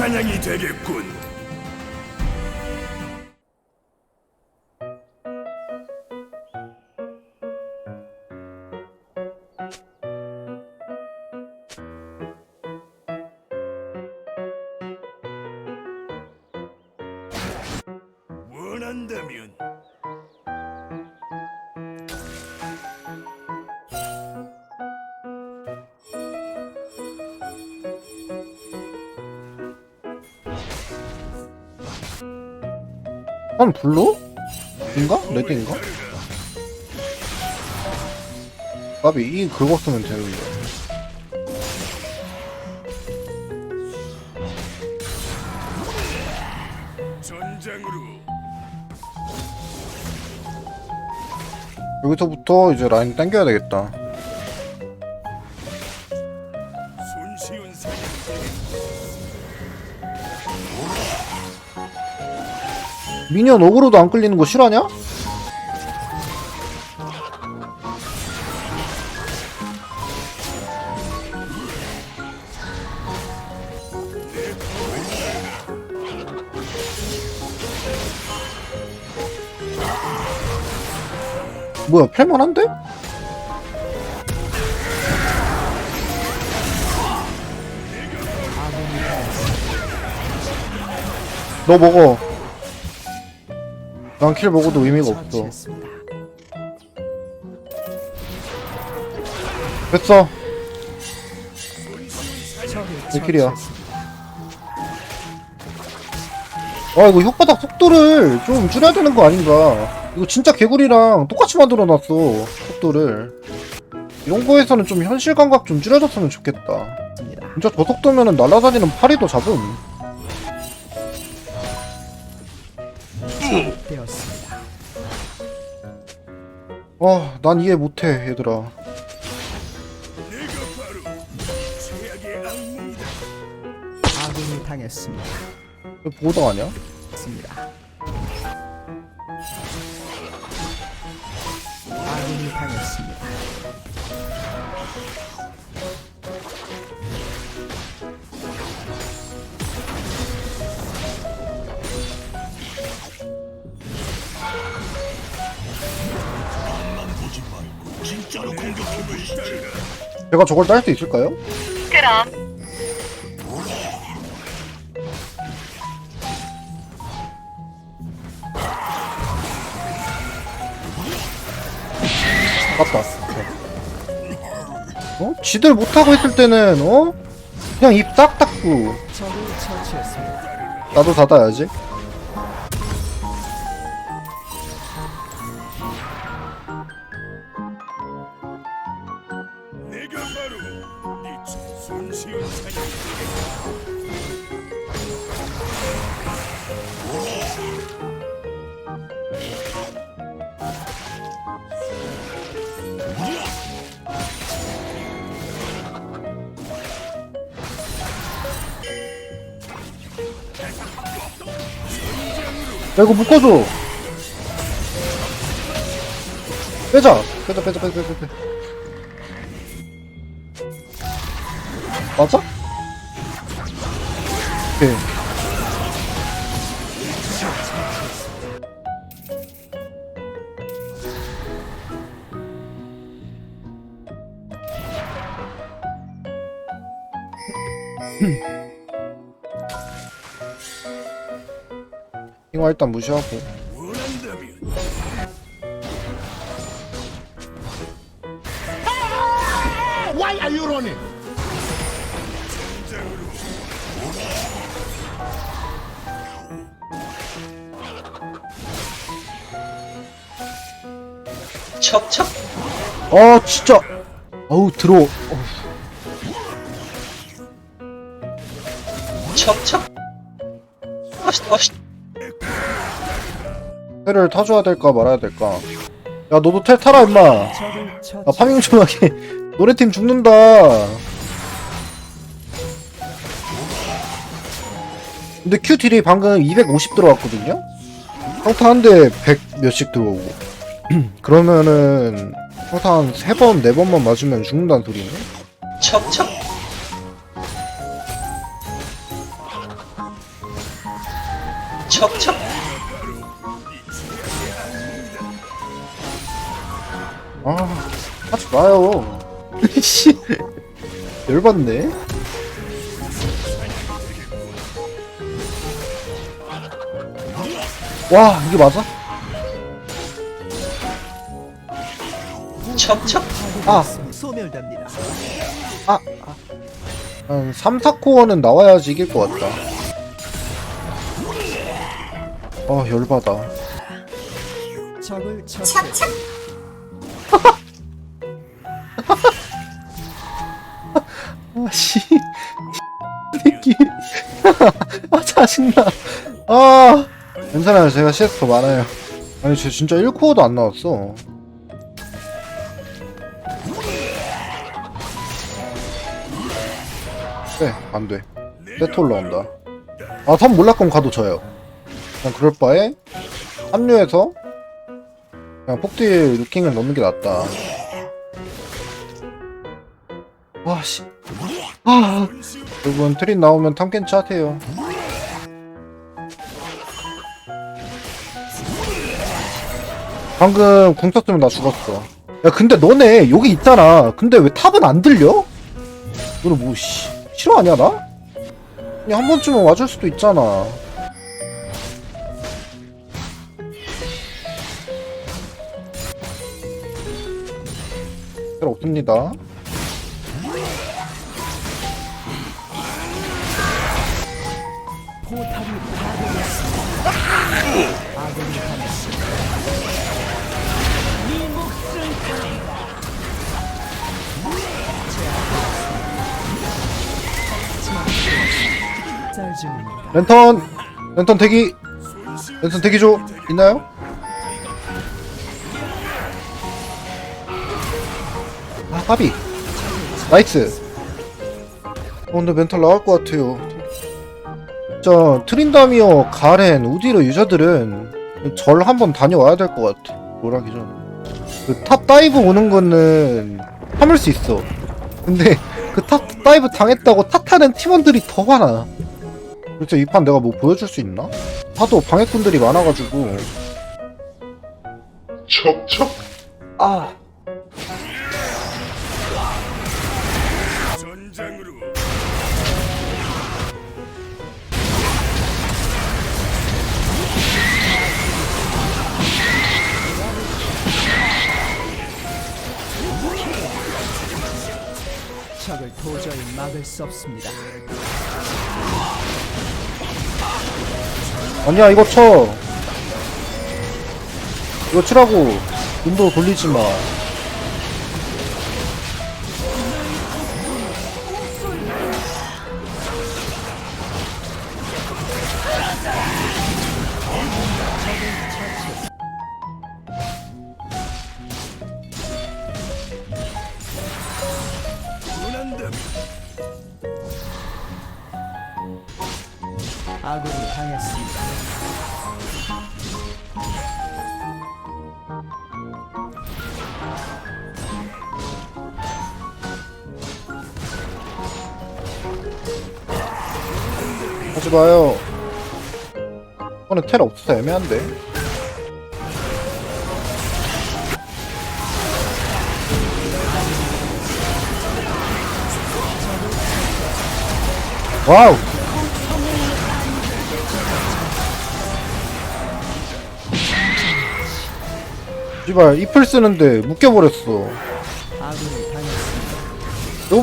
사냥이 되겠군. 원한다면 한 블루? 인가? 레드인가? 까비 이 긁었으면 되는데 여기서부터 이제 라인 당겨야 되겠다 미니언 어그로도 안 끌리는 거 실화냐? 뭐야 팔만한데? 너 먹어 난 킬 먹어도 의미가 없어. 됐어. 몇 킬이야? 아 이거 혓바닥 속도를 좀 줄여야 되는 거 아닌가. 이거 진짜 개구리랑 똑같이 만들어놨어 속도를. 이런 거에서는 좀 현실 감각 좀 줄여줬으면 좋겠다. 진짜 저 속도면은 날아다니는 파리도 잡음 되었습니다. 아난 이해 못해 얘들아. 아군이 당했습니다. 왜 보호당 아니야? 습니다. 아군이 당했습니다. 제가 저걸 딸 수 있을까요? 그럼 맞다 어? 지들 못하고 있을 때는 어? 그냥 입딱 처치했습니다. 나도 닫아야지 야 이거 묶어줘. 빼자. 빼자 빼자 빼자 빼자 빼자 맞아? 오케이 이거 일단 무시하고 척척 아 진짜. 어우 들어. 척척 아시 아시 텔을 타줘야 될까 말아야 될까? 야 너도 텔 타라 임마. 아. 파밍 좀 하게. 노래팀 죽는다. 근데 Q 딜이 방금 250 들어왔거든요? 평타 한대 100 몇씩 들어오고 그러면은 평타 한 3번 4번만 맞으면 죽는다는 소리네? 척척 척척 아 하지 마요. 씨 열받네. 와 이게 맞아? 척척 아. 소멸됩니다. 아, 아. 한 3, 4코어는 나와야지 이길 것 같다. 아, 열받아. 적을 처치했습니다. 아, 씨. 새끼. 아, 짜증나. 아. 괜찮아요. 제가 CS 더 많아요. 아니, 쟤 진짜 1코어도 안 나왔어. 네, 안 돼. 세트 올라온다. 아, 선 몰락건 가도 져요. 그냥 그럴 바에 합류해서 그냥 폭딜 루킹을 넣는 게 낫다. 와, 씨. 아, 여러분 트린 나오면 탐켄치 하세요. 방금 궁 썼으면 나 죽었어. 야, 근데 너네 여기 있잖아. 근데 왜 탑은 안 들려? 너는 뭐, 씨, 싫어 하냐, 나? 그냥 한 번쯤은 와줄 수도 있잖아. 별 없습니다. 포탑이 파괴됐습니다. 아군이 당했습니다. 랜턴! 랜턴 대기! 랜턴 대기 줘! 있나요? 아, 까비! 나이스! 어, 근데 멘탈 나올 것 같아요. 진짜, 트린다미어, 가렌, 우디르 유저들은 절 한번 다녀와야 될 것 같아. 롤하기 전에. 그 탑 다이브 오는 거는 참을 수 있어. 근데 그 탑 다이브 당했다고 탓하는 팀원들이 더 많아. 그래서 이 판 내가 뭐 보여줄 수 있나? 하도 방해꾼들이 많아가지고 척척 아 적을 도저히 막을 수 없습니다. 아니야 이거 쳐. 이거 치라고. 눈도 돌리지 마 아군이 당했습니다. 하지 마요. 이번에 텔 없어서 애매한데. 와우 씨발 잎을 쓰는데 묶여버렸어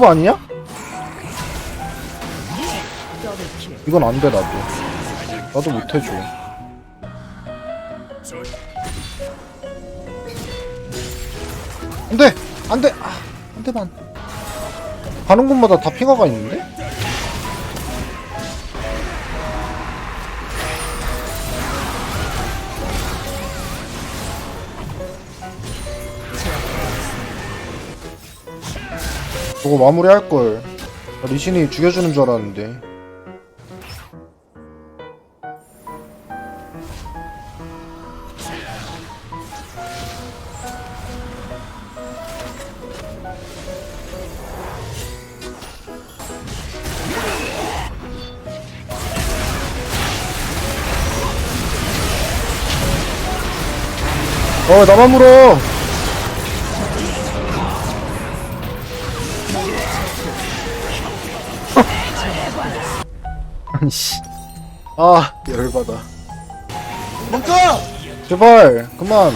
아니냐? 더블킬. 이건 안 돼 나도 나도 못해줘 안돼 안돼 아, 안돼만 가는 곳마다 다 핑화가 있는데? 저거 마무리할 걸. 리신이 죽여주는 줄 알았는데. 어 나만 물어 씨. 아 열받아. 멈춰! 제발 그만.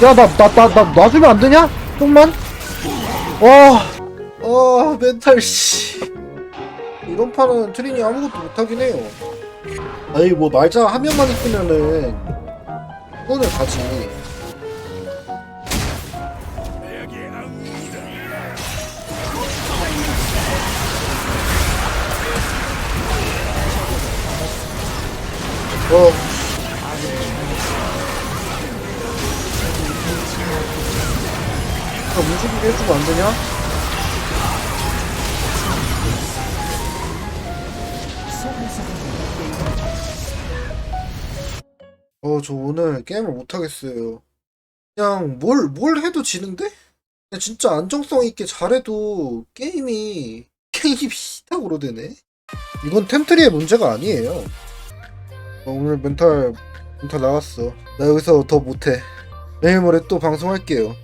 야나나나나 놔주면 안 되냐? 좀만? 와, 아 멘탈 씨 이런 판은 트린이 아무것도 못하긴 해요 아니 뭐 말자 한 명만 있으면은 이거는 가지. 어 아, 움직이게 해주면 안 되냐? 어, 저 오늘 게임을 못하겠어요. 그냥 뭘, 뭘 해도 지는데? 진짜 안정성 있게 잘해도 게임이, 게임이 시탁으로 되네? 이건 템트리의 문제가 아니에요. 어, 오늘 멘탈, 멘탈 나갔어. 나 여기서 더 못해. 내일 모레 또 방송할게요.